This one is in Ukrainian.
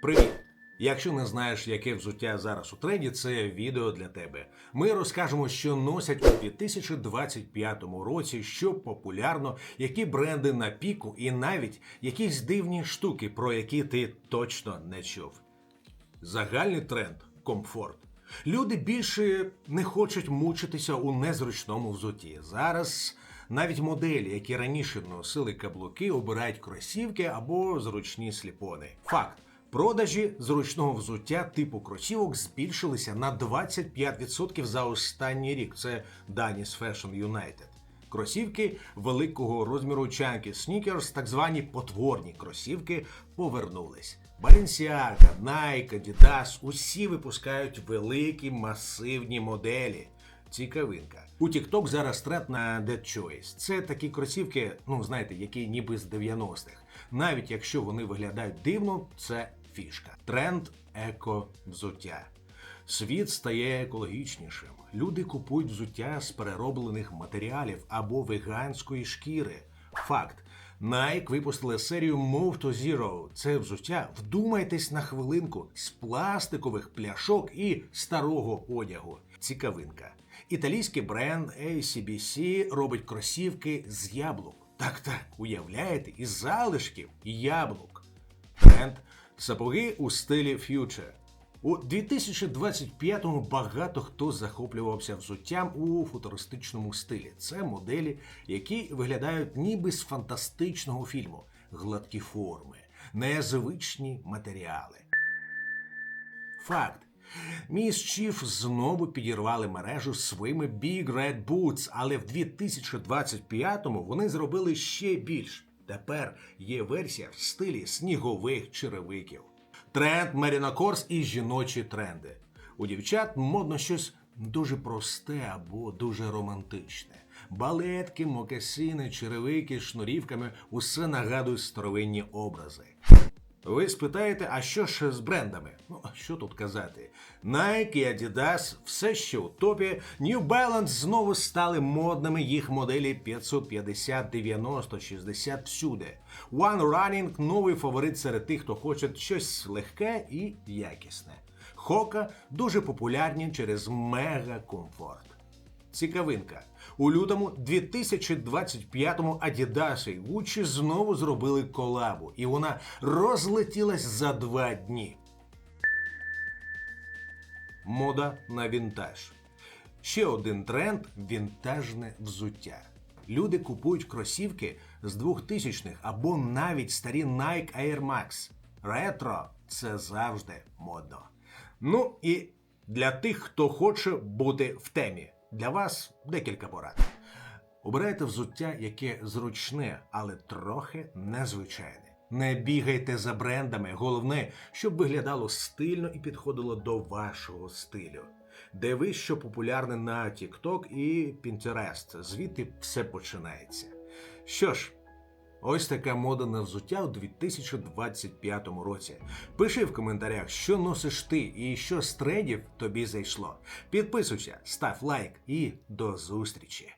Привіт! Якщо не знаєш, яке взуття зараз у тренді, це відео для тебе. Ми розкажемо, що носять у 2025 році, що популярно, які бренди на піку, і навіть якісь дивні штуки, про які ти точно не чув. Загальний тренд комфорт. Люди більше не хочуть мучитися у незручному взутті. Зараз навіть моделі, які раніше носили каблуки, обирають кросівки або зручні сліпони. Факт. Продажі зручного взуття типу кросівок збільшилися на 25% за останній рік. Це дані з Fashion United. Кросівки великого розміру Chunky Sneakers, так звані потворні кросівки, повернулись. Balenciaga, Nike, Adidas – усі випускають великі масивні моделі. Цікавинка. У TikTok зараз тренд на Dead Choice. Це такі кросівки, ну знаєте, які ніби з 90-х. Навіть якщо вони виглядають дивно, це фішка. Тренд еко взуття. Світ стає екологічнішим. Люди купують взуття з перероблених матеріалів або веганської шкіри. Факт. Nike випустили серію Move to Zero. Це взуття, вдумайтесь на хвилинку, з пластикових пляшок і старого одягу. Цікавинка. Італійський бренд ACBC робить кросівки з яблук. Так так, уявляєте, із залишків яблук. Тренд сапоги у стилі ф'ючер. У 2025-му багато хто захоплювався взуттям у футуристичному стилі. Це моделі, які виглядають ніби з фантастичного фільму, гладкі форми, незвичні матеріали. Факт. Міс Чіф знову підірвали мережу своїми Big Red Boots, але в 2025-му вони зробили ще більш. Тепер є версія в стилі снігових черевиків. Тренд Мерінокорс і жіночі тренди. У дівчат модно щось дуже просте або дуже романтичне. Балетки, мокасини, черевики шнурівками усе нагадують старовинні образи. Ви спитаєте, а що ж з брендами? Ну, що тут казати? Nike Adidas все ще у топі. New Balance знову стали модними їх моделі 550, 90, 60 всюди. One Running – новий фаворит серед тих, хто хоче щось легке і якісне. Хока дуже популярні через мега комфорт. Цікавинка. У лютому 2025-му Adidas і Gucci знову зробили колабу, і вона розлетілась за два дні. Мода на вінтаж. Ще один тренд вінтажне взуття. Люди купують кросівки з 2000-х або навіть старі Nike Air Max. Ретро це завжди модно. Ну і для тих, хто хоче бути в темі, для вас декілька порад. Обирайте взуття, яке зручне, але трохи незвичайне. Не бігайте за брендами. Головне, щоб виглядало стильно і підходило до вашого стилю. Дивись, що популярне на TikTok і Pinterest. Звідти все починається. Що ж, ось така мода на взуття у 2025 році. Пиши в коментарях, що носиш ти і що з трендів тобі зайшло. Підписуйся, став лайк і до зустрічі!